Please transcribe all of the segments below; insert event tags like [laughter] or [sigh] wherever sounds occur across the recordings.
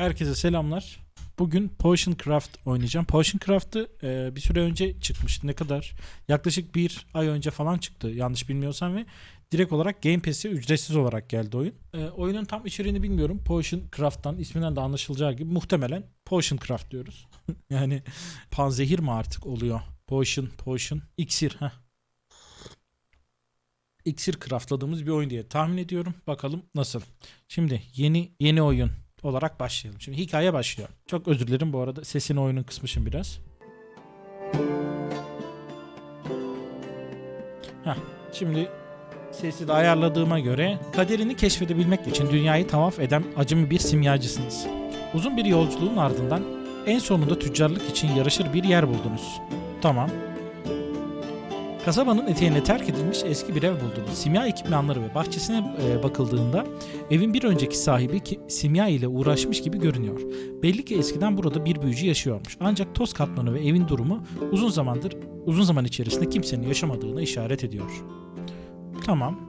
Herkese selamlar. Bugün Potion Craft oynayacağım. Potion Craft'ı e, bir süre önce çıkmıştı. Ne kadar? Yaklaşık bir ay önce falan çıktı. Yanlış bilmiyorsam ve direkt olarak Game Pass'e ücretsiz olarak geldi oyun. E, oyunun tam içeriğini bilmiyorum. Potion Craft'tan isminden de anlaşılacağı gibi muhtemelen Potion Craft diyoruz. [laughs] yani panzehir mi artık oluyor? Potion, potion, iksir. Heh. İksir craftladığımız bir oyun diye tahmin ediyorum. Bakalım nasıl. Şimdi yeni yeni oyun olarak başlayalım. Şimdi hikaye başlıyor. Çok özür dilerim bu arada sesini oyunun kısmışım biraz. Heh, şimdi sesi de ayarladığıma göre kaderini keşfedebilmek için dünyayı tavaf eden acemi bir simyacısınız. Uzun bir yolculuğun ardından en sonunda tüccarlık için yarışır bir yer buldunuz. Tamam. Kasabanın eteğine terk edilmiş eski bir ev buldunuz. Simya ekipmanları ve bahçesine e, bakıldığında evin bir önceki sahibi simya ile uğraşmış gibi görünüyor. Belli ki eskiden burada bir büyücü yaşıyormuş. Ancak toz katmanı ve evin durumu uzun zamandır uzun zaman içerisinde kimsenin yaşamadığına işaret ediyor. Tamam.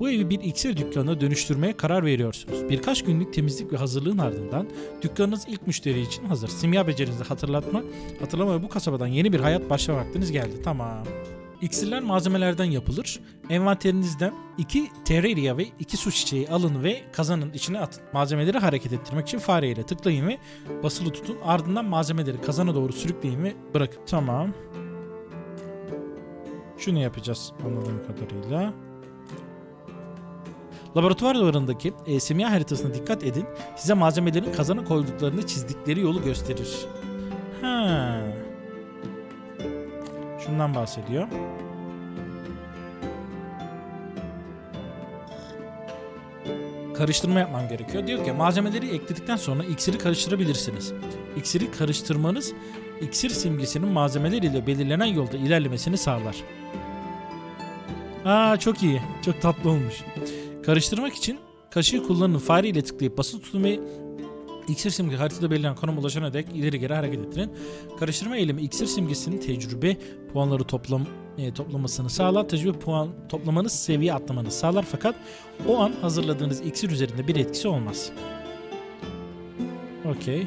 Bu evi bir iksir dükkanına dönüştürmeye karar veriyorsunuz. Birkaç günlük temizlik ve hazırlığın ardından dükkanınız ilk müşteri için hazır. Simya becerinizi hatırlatma, hatırlama ve bu kasabadan yeni bir hayat başlama vaktiniz geldi. Tamam. İksirler malzemelerden yapılır. Envanterinizden 2 terreria ve 2 su çiçeği alın ve kazanın içine atın. Malzemeleri hareket ettirmek için fare ile tıklayın ve basılı tutun. Ardından malzemeleri kazana doğru sürükleyin ve bırakın. Tamam. Şunu yapacağız anladığım kadarıyla. Laboratuvar duvarındaki e, simya haritasına dikkat edin. Size malzemelerin kazana koyduklarını çizdikleri yolu gösterir. Ha. Şundan bahsediyor. Karıştırma yapmam gerekiyor. Diyor ki malzemeleri ekledikten sonra iksiri karıştırabilirsiniz. İksiri karıştırmanız iksir simgesinin malzemeler ile belirlenen yolda ilerlemesini sağlar. Aa çok iyi. Çok tatlı olmuş. Karıştırmak için kaşığı kullanın. Fare ile tıklayıp basılı tutun ve iksir simge haritada belirlenen konuma ulaşana dek ileri geri hareket ettirin. Karıştırma eylemi iksir simgesinin tecrübe puanları toplam e, toplamasını sağlar. Tecrübe puan toplamanız seviye atlamanızı sağlar fakat o an hazırladığınız iksir üzerinde bir etkisi olmaz. Okey.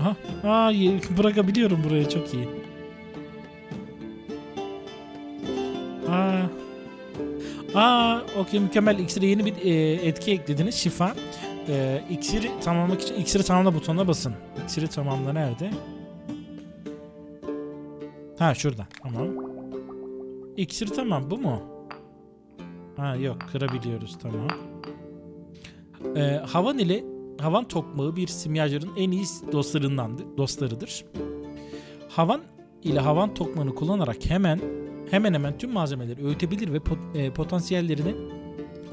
Aha. Aa, [laughs] bırakabiliyorum buraya çok iyi. Aa, okey mükemmel. İksire yeni bir e, etki eklediniz. Şifa. E, iksiri tamamlamak için iksiri tamamla butonuna basın. İksiri tamamla nerede? Ha şurada. Tamam. İksir tamam. Bu mu? Ha yok. Kırabiliyoruz. Tamam. E, havan ile havan tokmağı bir simyacının en iyi dostlarındandır, dostlarıdır. Havan ile havan tokmağını kullanarak hemen hemen hemen tüm malzemeleri öğütebilir ve pot- e, potansiyellerini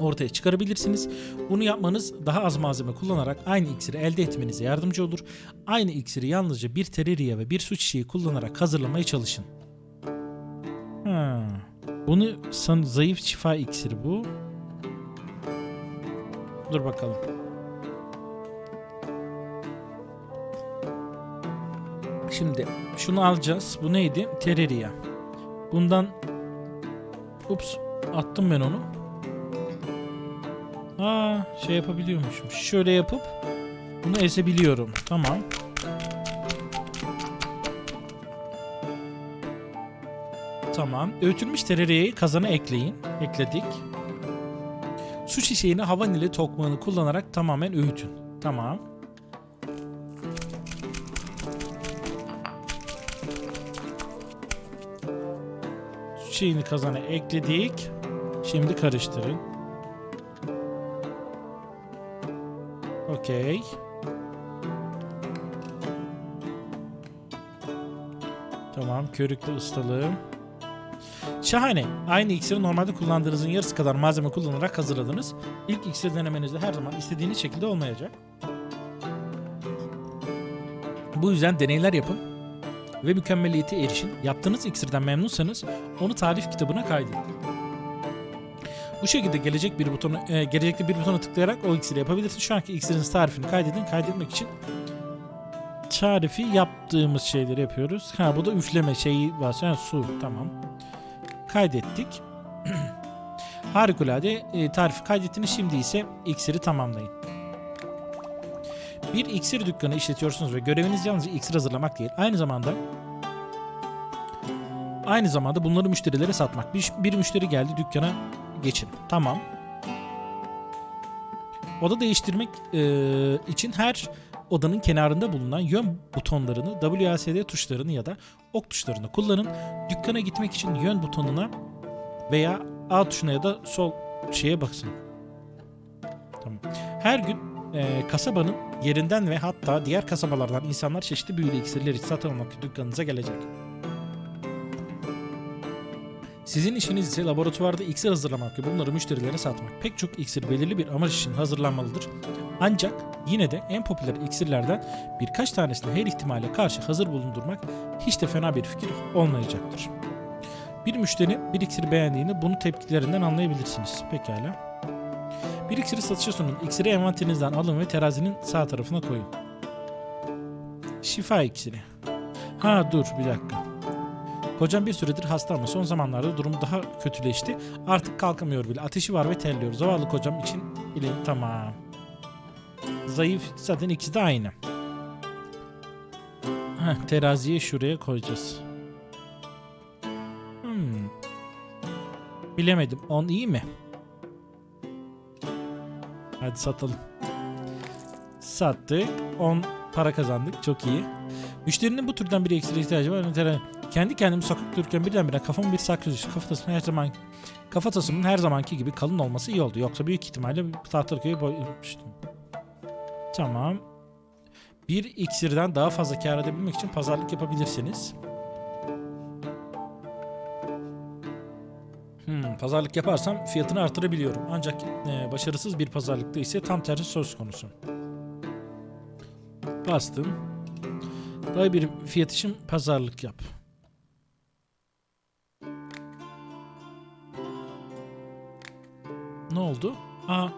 ortaya çıkarabilirsiniz. Bunu yapmanız daha az malzeme kullanarak aynı iksiri elde etmenize yardımcı olur. Aynı iksiri yalnızca bir tereriye ve bir su çiçeği kullanarak hazırlamaya çalışın. Ha. Bunu san zayıf şifa iksiri bu. Dur bakalım. Şimdi şunu alacağız. Bu neydi? Tereriye. Bundan ups attım ben onu. Aa şey yapabiliyormuşum. Şöyle yapıp bunu ezebiliyorum. Tamam. Tamam. Öğütülmüş tereriyeyi kazana ekleyin. Ekledik. Su çiçeğini havan ile tokmağını kullanarak tamamen öğütün. Tamam. Şeyini kazana ekledik. Şimdi karıştırın. Okey. Tamam, körüklü ıslalığım. Şahane. Aynı iksiri normalde kullandığınızın yarısı kadar malzeme kullanarak hazırladınız. İlk iksir denemenizde her zaman istediğiniz şekilde olmayacak. Bu yüzden deneyler yapın ve mükemmeliyete erişin. Yaptığınız iksirden memnunsanız onu tarif kitabına kaydedin. Bu şekilde gelecek bir butonu, e, gelecekte bir butona tıklayarak o iksiri yapabilirsiniz. Şu anki iksirin tarifini kaydedin. Kaydetmek için tarifi yaptığımız şeyleri yapıyoruz. Ha bu da üfleme şeyi var. Yani su tamam. Kaydettik. [clears throat] Harikulade e, tarifi kaydettiniz. Şimdi ise iksiri tamamlayın. Bir iksir dükkanı işletiyorsunuz ve göreviniz yalnızca iksir hazırlamak değil. Aynı zamanda aynı zamanda bunları müşterilere satmak. Bir, bir müşteri geldi dükkana geçin. Tamam. Oda değiştirmek e, için her odanın kenarında bulunan yön butonlarını, WASD tuşlarını ya da ok tuşlarını kullanın. Dükkana gitmek için yön butonuna veya A tuşuna ya da sol şeye basın. Tamam. Her gün e, kasabanın yerinden ve hatta diğer kasabalardan insanlar çeşitli büyülü iksirleri satın almak dükkanınıza gelecek. Sizin işiniz ise laboratuvarda iksir hazırlamak ve bunları müşterilere satmak. Pek çok iksir belirli bir amaç için hazırlanmalıdır. Ancak yine de en popüler iksirlerden birkaç tanesini her ihtimale karşı hazır bulundurmak hiç de fena bir fikir olmayacaktır. Bir müşteri bir iksiri beğendiğinde bunu tepkilerinden anlayabilirsiniz. Pekala. Bir iksiri satışa sunun. İksiri envanterinizden alın ve terazinin sağ tarafına koyun. Şifa iksiri. Ha dur bir dakika. Kocam bir süredir hasta ama son zamanlarda durumu daha kötüleşti. Artık kalkamıyor bile. Ateşi var ve terliyor. Zavallı kocam için ile tamam. Zayıf zaten ikisi de aynı. Heh, teraziyi şuraya koyacağız. Hmm. Bilemedim. 10 iyi mi? Hadi satalım. Sattık. 10 para kazandık. Çok iyi. Müşterinin bu türden bir ekstra ihtiyacı var. Mesela kendi kendimi sokak dururken birdenbire kafamın bir saklı düştü. Kafatasının her zaman kafatasımın her zamanki gibi kalın olması iyi oldu. Yoksa büyük ihtimalle tahtaköy'ü boymuştum. Tamam. Bir iksirden daha fazla kar edebilmek için pazarlık yapabilirsiniz. Pazarlık yaparsam fiyatını artırabiliyorum. Ancak e, başarısız bir pazarlıkta ise tam tersi söz konusu. Bastım. Daha bir fiyat için pazarlık yap. Ne oldu? Aa.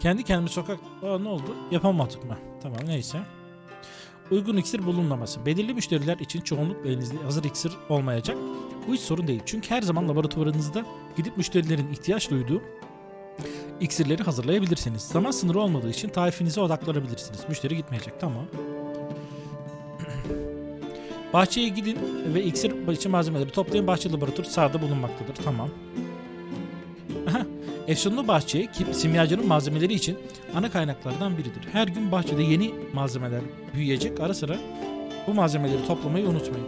Kendi kendime sokak... Aa ne oldu? Yapamadık mı? Tamam neyse. Uygun iksir bulunmaması. Belirli müşteriler için çoğunlukla elinizde hazır iksir olmayacak. Bu hiç sorun değil. Çünkü her zaman laboratuvarınızda gidip müşterilerin ihtiyaç duyduğu iksirleri hazırlayabilirsiniz. Zaman sınırı olmadığı için tarifinize odaklanabilirsiniz. Müşteri gitmeyecek. Tamam. [clears throat] Bahçeye gidin ve iksir için malzemeleri toplayın. Bahçe laboratuvarı sağda bulunmaktadır. Tamam. Efsunlu bahçe simyacının malzemeleri için ana kaynaklardan biridir. Her gün bahçede yeni malzemeler büyüyecek. Ara sıra bu malzemeleri toplamayı unutmayın.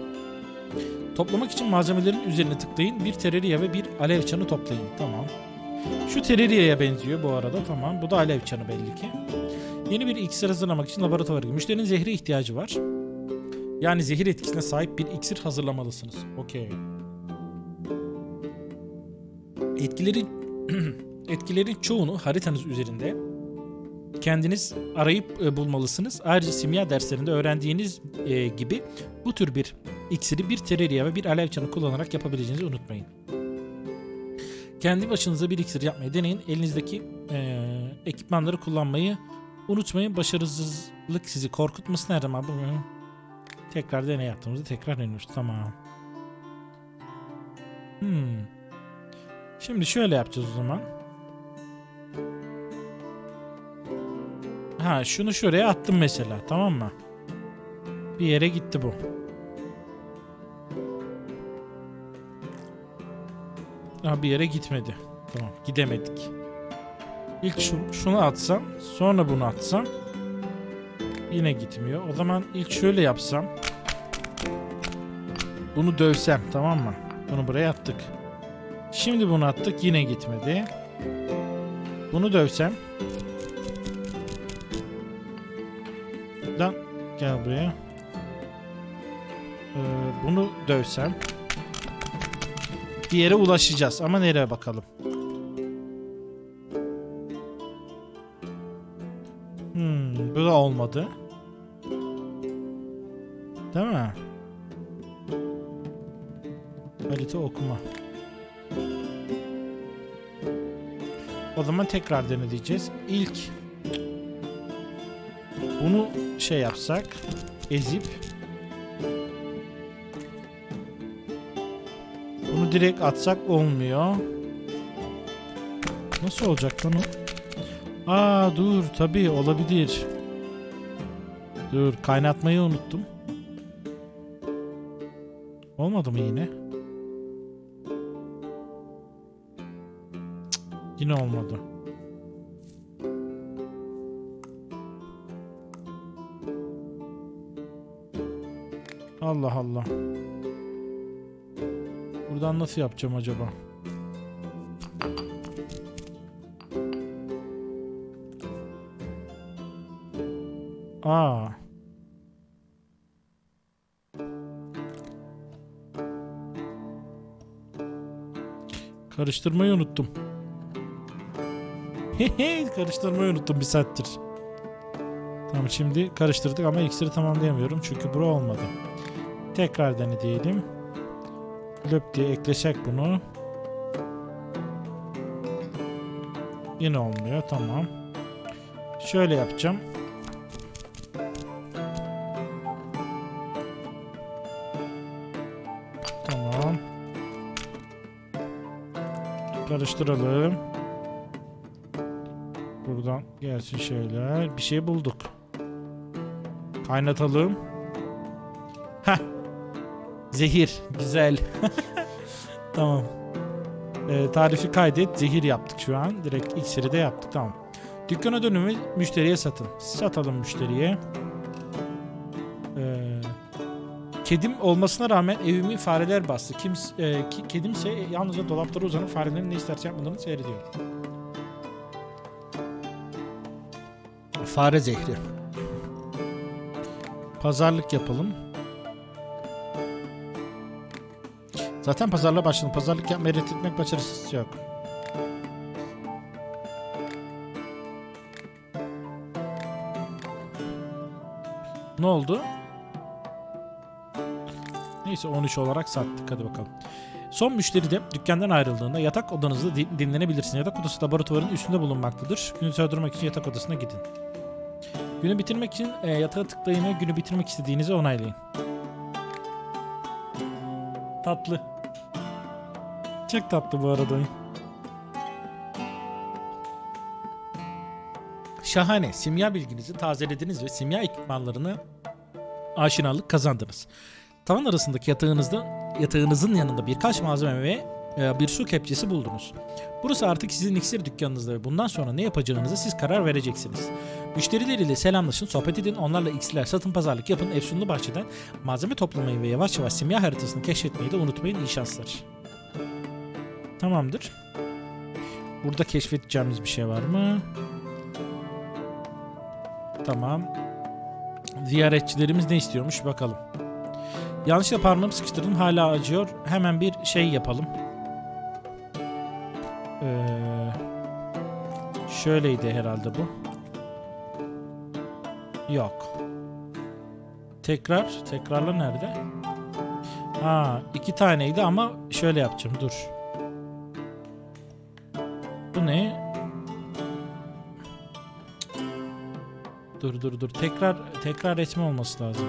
Toplamak için malzemelerin üzerine tıklayın. Bir tereriye ve bir alev çanı toplayın. Tamam. Şu tereriyeye benziyor bu arada. Tamam. Bu da alev çanı belli ki. Yeni bir iksir hazırlamak için laboratuvara gidin. Müşterinin zehre ihtiyacı var. Yani zehir etkisine sahip bir iksir hazırlamalısınız. Okey. Etkileri [clears throat] etkilerin çoğunu haritanız üzerinde kendiniz arayıp e, bulmalısınız. Ayrıca simya derslerinde öğrendiğiniz e, gibi bu tür bir iksiri bir tereriye ve bir alev çanı kullanarak yapabileceğinizi unutmayın. Kendi başınıza bir iksir yapmayı deneyin. Elinizdeki e, ekipmanları kullanmayı unutmayın. Başarısızlık sizi korkutmasın her zaman. Tekrar deney yaptığımızda tekrar deniyoruz. Tamam. Hmm. Şimdi şöyle yapacağız o zaman. Ha şunu şuraya attım mesela tamam mı? Bir yere gitti bu. Ha bir yere gitmedi. Tamam gidemedik. İlk şu, şunu atsam sonra bunu atsam yine gitmiyor. O zaman ilk şöyle yapsam bunu dövsem tamam mı? Bunu buraya attık. Şimdi bunu attık yine gitmedi. Bunu dövsem. Gel buraya. Ee, bunu dövsem. Bir yere ulaşacağız ama nereye bakalım. Hmm, bu da olmadı. Değil mi? Harita okuma. O zaman tekrar deneyeceğiz. İlk bunu şey yapsak ezip bunu direkt atsak olmuyor. Nasıl olacak lan o? Aa dur tabii olabilir. Dur kaynatmayı unuttum. Olmadı mı yine? Cık, yine olmadı. Allah Allah. Buradan nasıl yapacağım acaba? Aa. Karıştırmayı unuttum. [laughs] Karıştırmayı unuttum bir saattir. Tamam şimdi karıştırdık ama iksiri tamamlayamıyorum çünkü bura olmadı. Tekrar dene diyelim. Löp diye eklesek bunu. Yine olmuyor tamam. Şöyle yapacağım. Tamam. Karıştıralım. Buradan gelsin şeyler. Bir şey bulduk. Kaynatalım. Zehir. Güzel. [laughs] tamam. Ee, tarifi kaydet. Zehir yaptık şu an. Direkt iksiri de yaptık. Tamam. Dükkana dönümü müşteriye satın. Satalım müşteriye. Ee, kedim olmasına rağmen evimi fareler bastı. Kim, e, ki- kedimse yalnızca dolaplara uzanıp farelerin ne isterse yapmalarını seyrediyor. Fare zehri. Pazarlık yapalım. Zaten pazarlığa başladım. Pazarlık yapmayı reddetmek başarısız yok. Ne oldu? Neyse 13 olarak sattık. Hadi bakalım. Son müşteri de dükkandan ayrıldığında yatak odanızda di- dinlenebilirsin. Yatak odası laboratuvarın üstünde bulunmaktadır. Günü sürdürmek için yatak odasına gidin. Günü bitirmek için e, yatağa tıklayın ve günü bitirmek istediğinizi onaylayın. Tatlı. Çok tatlı bu arada. Şahane. Simya bilginizi tazelediniz ve simya ekipmanlarını aşinalık kazandınız. Tavan arasındaki yatağınızda yatağınızın yanında birkaç malzeme ve e, bir su kepçesi buldunuz. Burası artık sizin iksir dükkanınızda ve bundan sonra ne yapacağınızı siz karar vereceksiniz. Müşterileriyle selamlaşın, sohbet edin, onlarla iksirler satın pazarlık yapın, Efsunlu Bahçe'den malzeme toplamayı ve yavaş yavaş simya haritasını keşfetmeyi de unutmayın. İyi şanslar. Tamamdır. Burada keşfedeceğimiz bir şey var mı? Tamam. Ziyaretçilerimiz ne istiyormuş bakalım. Yanlışlıkla parmağımı sıkıştırdım hala acıyor. Hemen bir şey yapalım. Ee, şöyleydi herhalde bu. Yok. Tekrar. Tekrarla nerede? Ha, iki taneydi ama şöyle yapacağım. Dur. Ne? Dur dur dur. Tekrar tekrar etme olması lazım.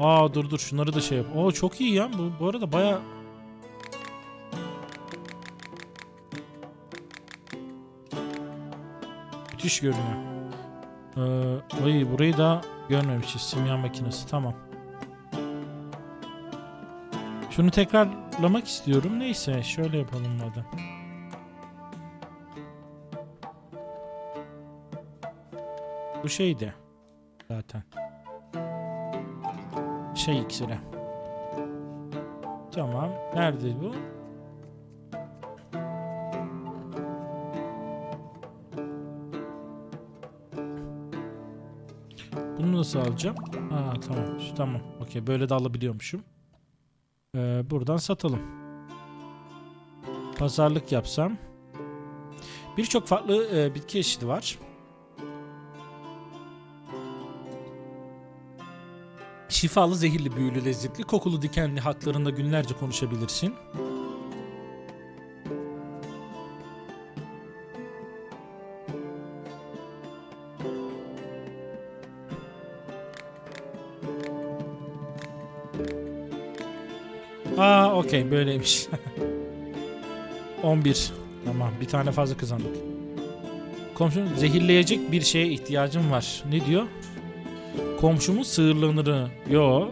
Aa dur dur şunları da şey yap. Oo çok iyi ya. Bu, bu arada baya müthiş görünüyor. Ee, ay burayı da görmemişiz. Simya makinesi. Tamam. Şunu tekrarlamak istiyorum. Neyse şöyle yapalım madem. Bu şeydi. Zaten. Şey iksiri. Tamam. Nerede bu? Bunu nasıl alacağım? Aa tamam. Tamam. Okey. Böyle de alabiliyormuşum. Ee, buradan satalım. Pazarlık yapsam. Birçok farklı e, bitki çeşidi var. Şifalı, zehirli, büyülü, lezzetli, kokulu, dikenli haklarında günlerce konuşabilirsin. Aa okey böyleymiş. [laughs] 11. Tamam bir tane fazla kazandık. Komşum zehirleyecek bir şeye ihtiyacım var. Ne diyor? Komşumun sığırlanırı. Yo.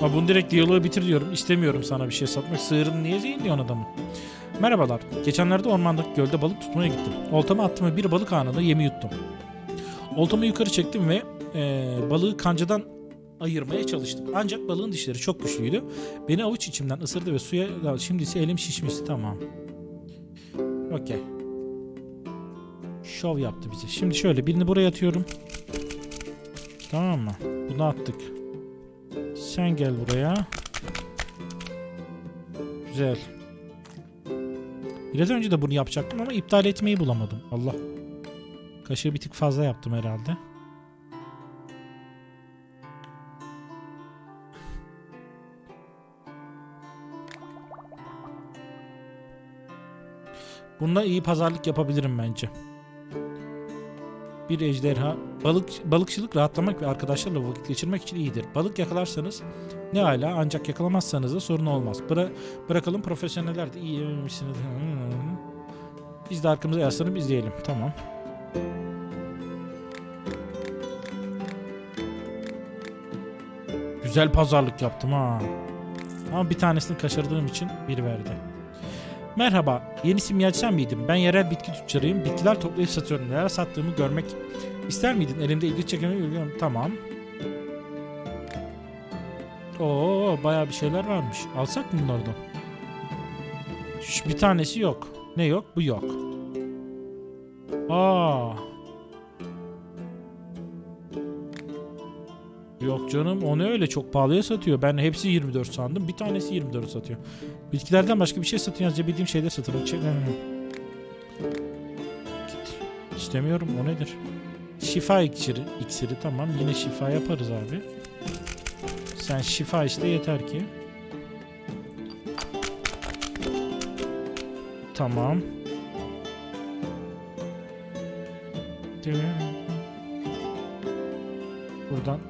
Ha bunu direkt diyaloğu bitir diyorum. İstemiyorum sana bir şey satmak. Sığırını niye zehirliyorsun adamı? Merhabalar. Geçenlerde ormandaki gölde balık tutmaya gittim. Oltamı attım ve bir balık anında yemi yuttum. Oltamı yukarı çektim ve eee, balığı kancadan ayırmaya çalıştım. Ancak balığın dişleri çok güçlüydü. Beni avuç içimden ısırdı ve suya. Şimdi ise elim şişmişti. Tamam. Okey. Şov yaptı bize. Şimdi şöyle birini buraya atıyorum. Tamam mı? Bunu attık. Sen gel buraya. Güzel. Biraz önce de bunu yapacaktım ama iptal etmeyi bulamadım. Allah. Kaşığı bir tık fazla yaptım herhalde. Bunda iyi pazarlık yapabilirim bence. Bir ejderha. Balık, balıkçılık rahatlamak ve arkadaşlarla vakit geçirmek için iyidir. Balık yakalarsanız ne hala ancak yakalamazsanız da sorun olmaz. Bıra bırakalım profesyoneller de iyi yememişsiniz. Biz de arkamıza yaslanıp izleyelim. Tamam. Güzel pazarlık yaptım ha. Ama bir tanesini kaçırdığım için bir verdi. Merhaba, yeni simyacı sen miydin? Ben yerel bitki tüccarıyım. Bitkiler toplayıp satıyorum. Neler sattığımı görmek ister miydin? Elimde ilgi çeken ürün. Tamam. Oo, bayağı bir şeyler varmış. Alsak mı bunlardan? Şu bir tanesi yok. Ne yok? Bu yok. Aa. Yok canım o ne öyle çok pahalıya satıyor. Ben hepsi 24 sandım. Bir tanesi 24 satıyor. Bitkilerden başka bir şey satıyor. Yalnızca bildiğim şeyler satılır. Çek. Git. İstemiyorum o nedir? Şifa iksiri. iksiri tamam. Yine şifa yaparız abi. Sen şifa iste yeter ki. Tamam. Buradan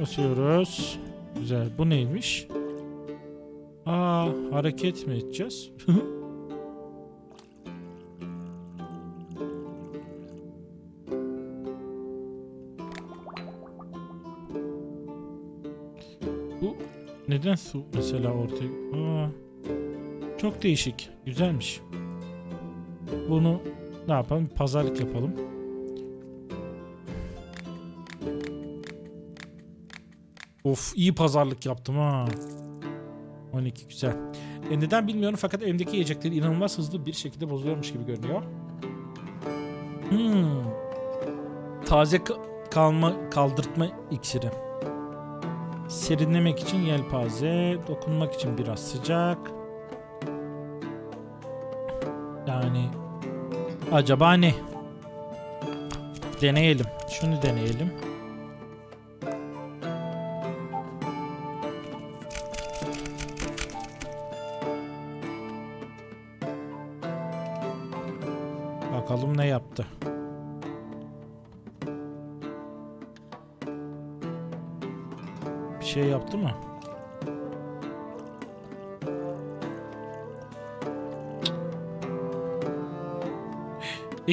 basıyoruz. Güzel. Bu neymiş? Aa, hareket mi edeceğiz? [laughs] neden su mesela ortaya? Aa, çok değişik. Güzelmiş. Bunu ne yapalım? Pazarlık yapalım. Of iyi pazarlık yaptım ha. 12 güzel. E neden bilmiyorum fakat elimdeki yiyecekler inanılmaz hızlı bir şekilde bozuluyormuş gibi görünüyor. Hmm. Taze ka- kalma kaldırtma iksiri. Serinlemek için yelpaze, dokunmak için biraz sıcak. Yani acaba ne? Deneyelim. Şunu deneyelim.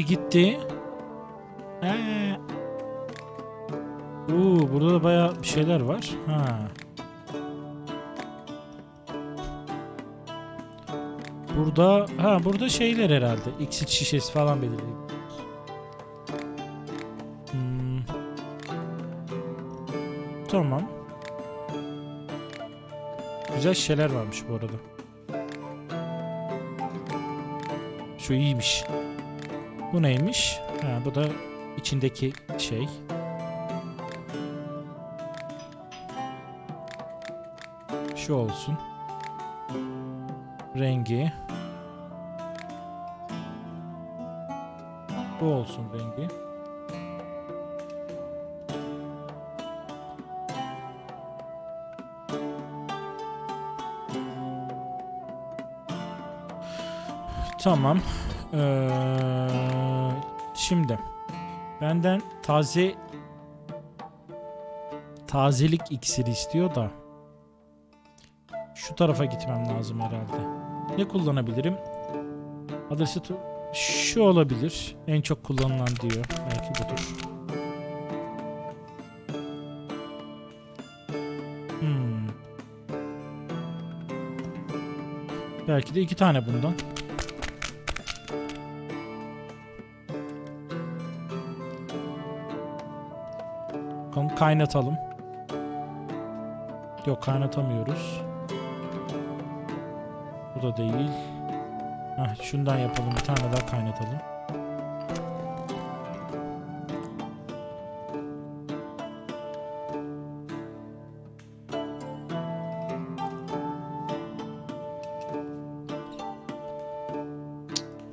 E gitti. Ee. Oo, burada da bayağı bir şeyler var. Ha. Burada ha burada şeyler herhalde. Exit şişesi falan belirleyeyim. Hmm. Tamam. Güzel şişeler varmış bu arada. Şu iyiymiş. Bu neymiş? Ha bu da içindeki şey. Şu olsun. Rengi. Bu olsun rengi. Tamam. Ee, şimdi benden taze tazelik iksiri istiyor da şu tarafa gitmem lazım herhalde. Ne kullanabilirim? Adresi şu olabilir. En çok kullanılan diyor. Belki budur. Hmm. Belki de iki tane bundan. Kaynatalım. Yok kaynatamıyoruz. Bu da değil. Heh, şundan yapalım. Bir tane daha kaynatalım.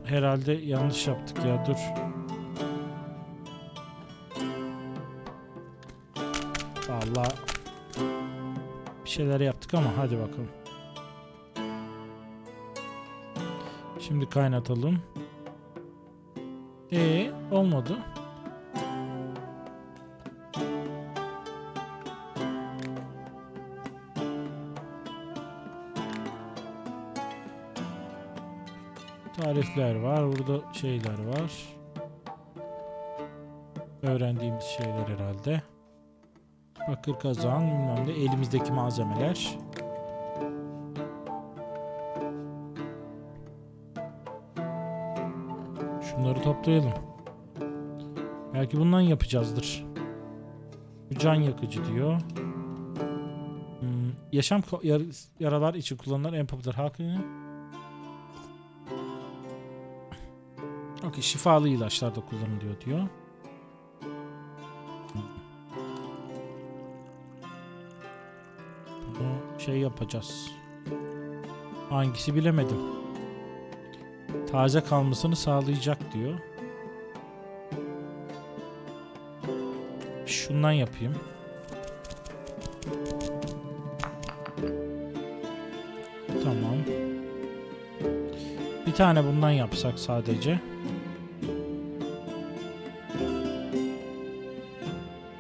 Herhalde yanlış yaptık ya dur. Vallahi bir şeyler yaptık ama hadi bakalım. Şimdi kaynatalım. E olmadı. Tarifler var. Burada şeyler var. Öğrendiğimiz şeyler herhalde. Bakır kazan bilmem ne elimizdeki malzemeler. Şunları toplayalım. Belki bundan yapacağızdır. Can yakıcı diyor. Hmm, yaşam yar- yaralar için kullanılan en popüler halkı. Okey, şifalı ilaçlar da kullanılıyor diyor. Şey yapacağız. Hangisi bilemedim. Taze kalmasını sağlayacak diyor. Şundan yapayım. Tamam. Bir tane bundan yapsak sadece.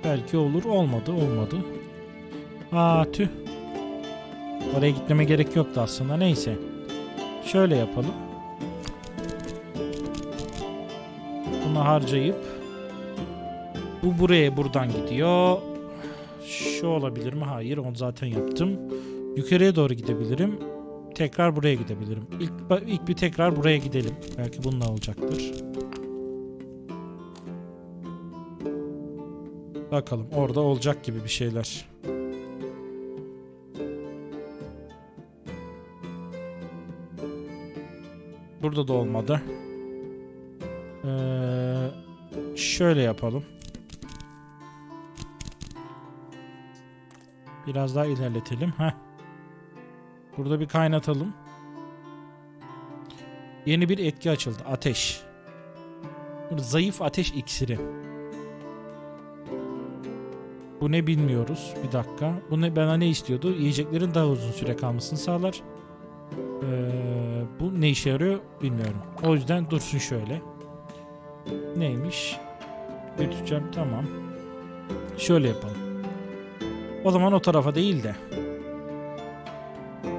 Belki olur. Olmadı. Olmadı. Aa tüh. Oraya gitmeme gerek yoktu aslında. Neyse. Şöyle yapalım. Bunu harcayıp bu buraya buradan gidiyor. Şu olabilir mi? Hayır. Onu zaten yaptım. Yukarıya doğru gidebilirim. Tekrar buraya gidebilirim. İlk, ilk bir tekrar buraya gidelim. Belki bununla olacaktır. Bakalım orada olacak gibi bir şeyler. Burada da olmadı. Ee, şöyle yapalım. Biraz daha ilerletelim. Heh. Burada bir kaynatalım. Yeni bir etki açıldı. Ateş. Zayıf ateş iksiri. Bu ne bilmiyoruz. Bir dakika. Bu ne bana ne istiyordu? Yiyeceklerin daha uzun süre kalmasını sağlar. Ee, bu ne işe yarıyor bilmiyorum. O yüzden dursun şöyle. Neymiş? Götüreceğim tamam. Şöyle yapalım. O zaman o tarafa değil de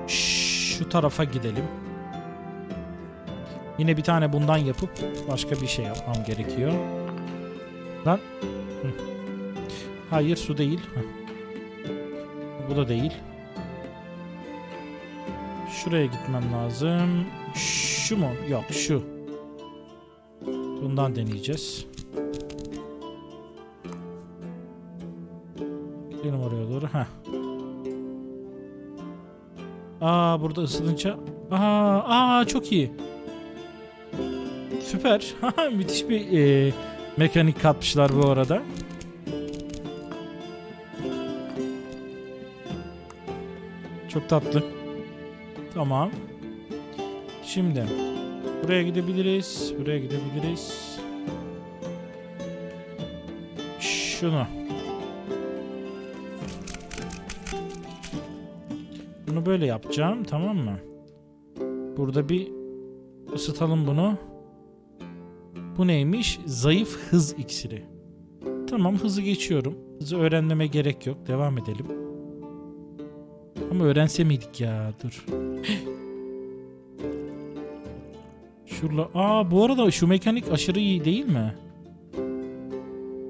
şu tarafa gidelim. Yine bir tane bundan yapıp başka bir şey yapmam gerekiyor. Lan. Hayır su değil. Bu da değil. Şuraya gitmem lazım. Şu mu? Yok şu. Bundan deneyeceğiz. Gidelim oraya doğru. Heh. Aa burada ısınınca. Aa, aa çok iyi. Süper. [laughs] Müthiş bir e, mekanik katmışlar bu arada. Çok tatlı. Tamam. Şimdi buraya gidebiliriz. Buraya gidebiliriz. Şunu. Bunu böyle yapacağım tamam mı? Burada bir ısıtalım bunu. Bu neymiş? Zayıf hız iksiri. Tamam hızı geçiyorum. Hızı öğrenmeme gerek yok. Devam edelim. Ama öğrense miydik ya? Dur. Şurla. Aa bu arada şu mekanik aşırı iyi değil mi?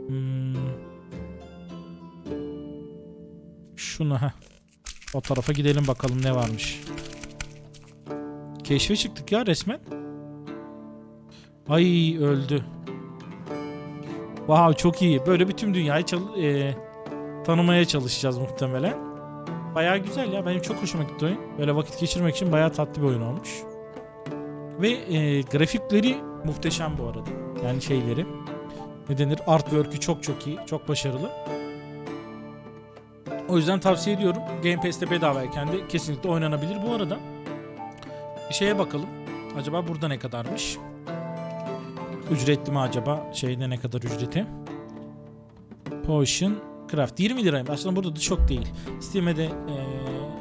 Hmm. Şuna ha. O tarafa gidelim bakalım ne varmış. Keşfe çıktık ya resmen. Ay öldü. Wow çok iyi. Böyle bütün dünyayı çal- e, tanımaya çalışacağız muhtemelen. Bayağı güzel ya. Benim çok hoşuma gitti oyun. Böyle vakit geçirmek için bayağı tatlı bir oyun olmuş. Ve e, grafikleri muhteşem bu arada. Yani şeyleri. Ne denir? Artwork'ü çok çok iyi. Çok başarılı. O yüzden tavsiye ediyorum. Game Pass'te bedavayken de kesinlikle oynanabilir. Bu arada bir şeye bakalım. Acaba burada ne kadarmış? Ücretli mi acaba? Şeyde ne kadar ücreti? Potion Craft 20 liraymış. Aslında burada da çok değil. Steam'e de e,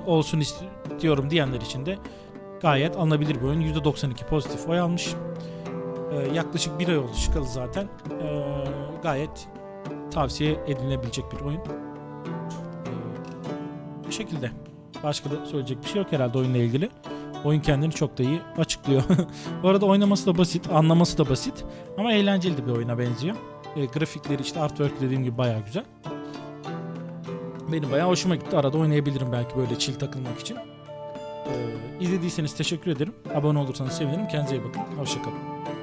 olsun istiyorum diyenler için de gayet alınabilir bir oyun. %92 pozitif oy almış. E, yaklaşık bir ay oldu çıkalı zaten. E, gayet tavsiye edilebilecek bir oyun. E, bu şekilde. Başka da söyleyecek bir şey yok herhalde oyunla ilgili. Oyun kendini çok da iyi açıklıyor. [laughs] Bu arada oynaması da basit, anlaması da basit ama eğlenceli de bir oyuna benziyor. E, grafikleri işte artwork dediğim gibi bayağı güzel. Benim bayağı hoşuma gitti. Arada oynayabilirim belki böyle chill takılmak için. Ee, izlediyseniz teşekkür ederim. Abone olursanız sevinirim. Kendinize iyi bakın. Hoşçakalın.